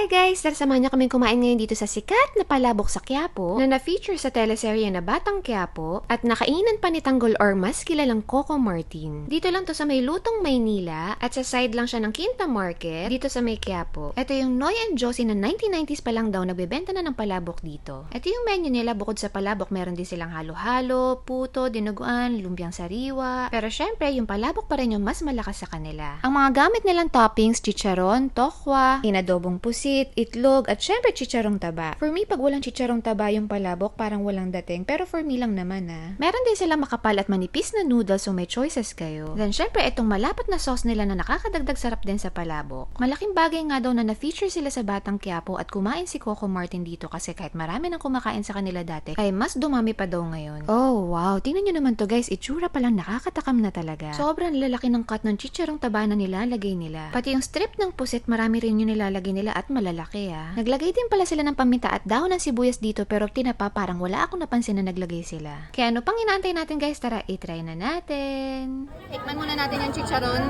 Hi guys! Tara samahan niyo kaming kumain ngayon dito sa sikat na palabok sa Quiapo na na-feature sa teleserye na Batang Quiapo at nakainan pa ni Tanggol or mas kilalang Coco Martin. Dito lang to sa may Lutong, Maynila at sa side lang siya ng Quinta Market dito sa may Quiapo. Ito yung Noy and Josie na 1990s pa lang daw nagbebenta na ng palabok dito. Ito yung menu nila bukod sa palabok meron din silang halo-halo, puto, dinuguan, lumpiang sariwa. Pero syempre yung palabok pa rin yung mas malakas sa kanila. Ang mga gamit nilang toppings, chicharon, tokwa, inadobong pusit, itlog, at syempre chicharong taba. For me, pag walang chicharong taba yung palabok, parang walang dating. Pero for me lang naman ah. Meron din sila makapal at manipis na noodles so may choices kayo. Then syempre, itong malapat na sauce nila na nakakadagdag sarap din sa palabok. Malaking bagay nga daw na na-feature sila sa Batang Quiapo at kumain si Coco Martin dito kasi kahit marami nang kumakain sa kanila dati, ay mas dumami pa daw ngayon. Oh, wow. Tingnan nyo naman to guys. Itsura pa lang nakakatakam na talaga. Sobrang lalaki ng cut ng chicharong taba na nilalagay nila. Pati yung strip ng pusit, marami rin yung nilalagay nila at malalaki ah. Naglagay din pala sila ng paminta at dahon ng sibuyas dito pero tinapa parang wala akong napansin na naglagay sila. Kaya ano pang inaantay natin guys? Tara, itry na natin. Tikman muna natin yung chicharon.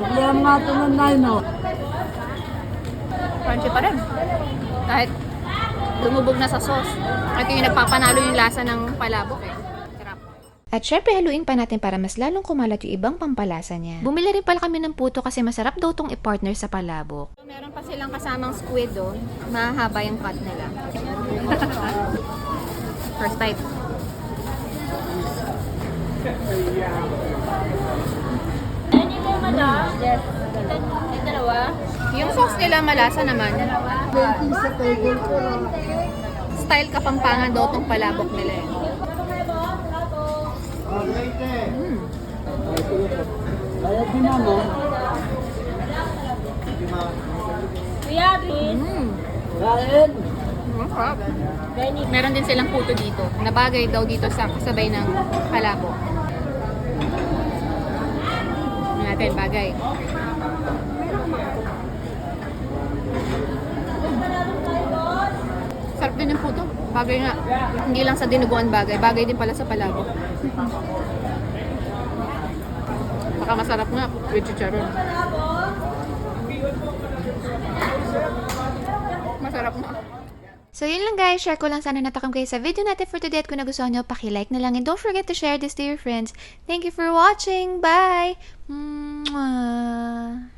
Sabihan ito ng nino. Crunchy pa rin. Kahit lumubog na sa sauce. Ito yung nagpapanalo yung lasa ng palabok eh. At syempre, haluin pa natin para mas lalong kumalat yung ibang pampalasa niya. Bumili rin pala kami ng puto kasi masarap daw tong i-partner sa palabok. Meron pa silang kasamang squid oh. Mahaba yung cut nila. First bite. Yung sauce nila malasa naman. 20 sa table ko. Style kapampangan daw tong palabok nila eh. Kaya din ano. Mm. Kain. Masarap. Meron din silang puto dito. Nabagay daw dito sa kasabay ng palabok. Ano natin, bagay. Sarap din yung puto. Bagay nga. Hindi lang sa dinuguan bagay. Bagay din pala sa palabok. Baka masarap nga with chicharon. Masarap nga. So yun lang guys, share ko lang sana natakam kayo sa video natin for today at kung nagustuhan nyo, pakilike na lang and don't forget to share this to your friends. Thank you for watching. Bye! Mwah!